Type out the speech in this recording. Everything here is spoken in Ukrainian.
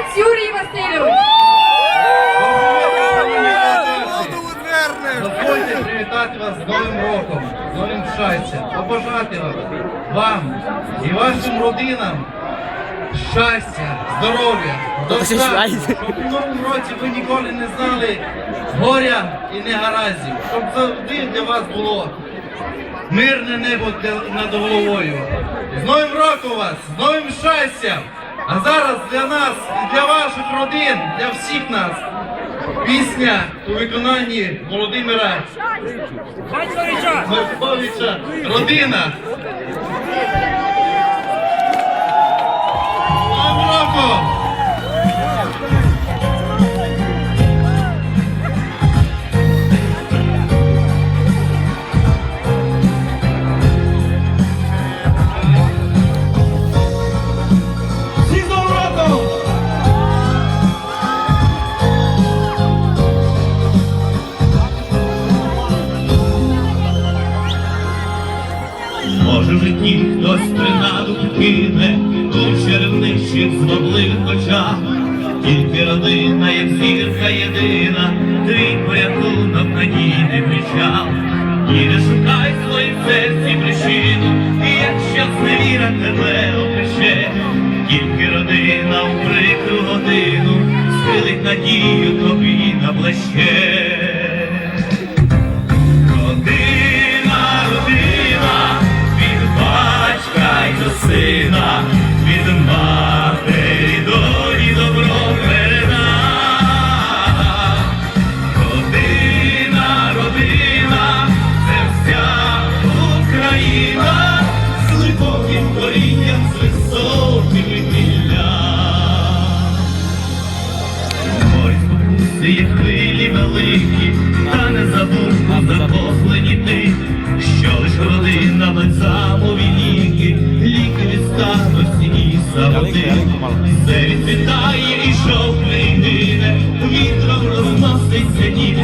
Молодець, Юрій Васильович! Дозвольте привітати вас з Новим роком, з новим щастям, побажати вас, вам і вашим родинам щастя, здоров'я, достатку, щоб у новому році ви ніколи не знали горя і негаразів, щоб завжди для вас було мирне небо над головою. З новим роком вас, з новим щастям! А зараз для нас для ваших родин, для всіх нас пісня у виконанні Володимира Марковича Родина. Може в житті хтось принаду кине у черевничих звабливих очах, тільки родина, як зірка єдина, твій порятунок надійний плечах. І не шукай в своїм серці причину, і якщо зневіра тебе опече, тільки родина у прикру годину схилить надію тобі на плече. Ці хвилі великі, та не забув закохлені ти, що лиш родина лицамові ліки, ліки від старості і самоти. Все відцвітає і жовтний дине, вітром розноситься і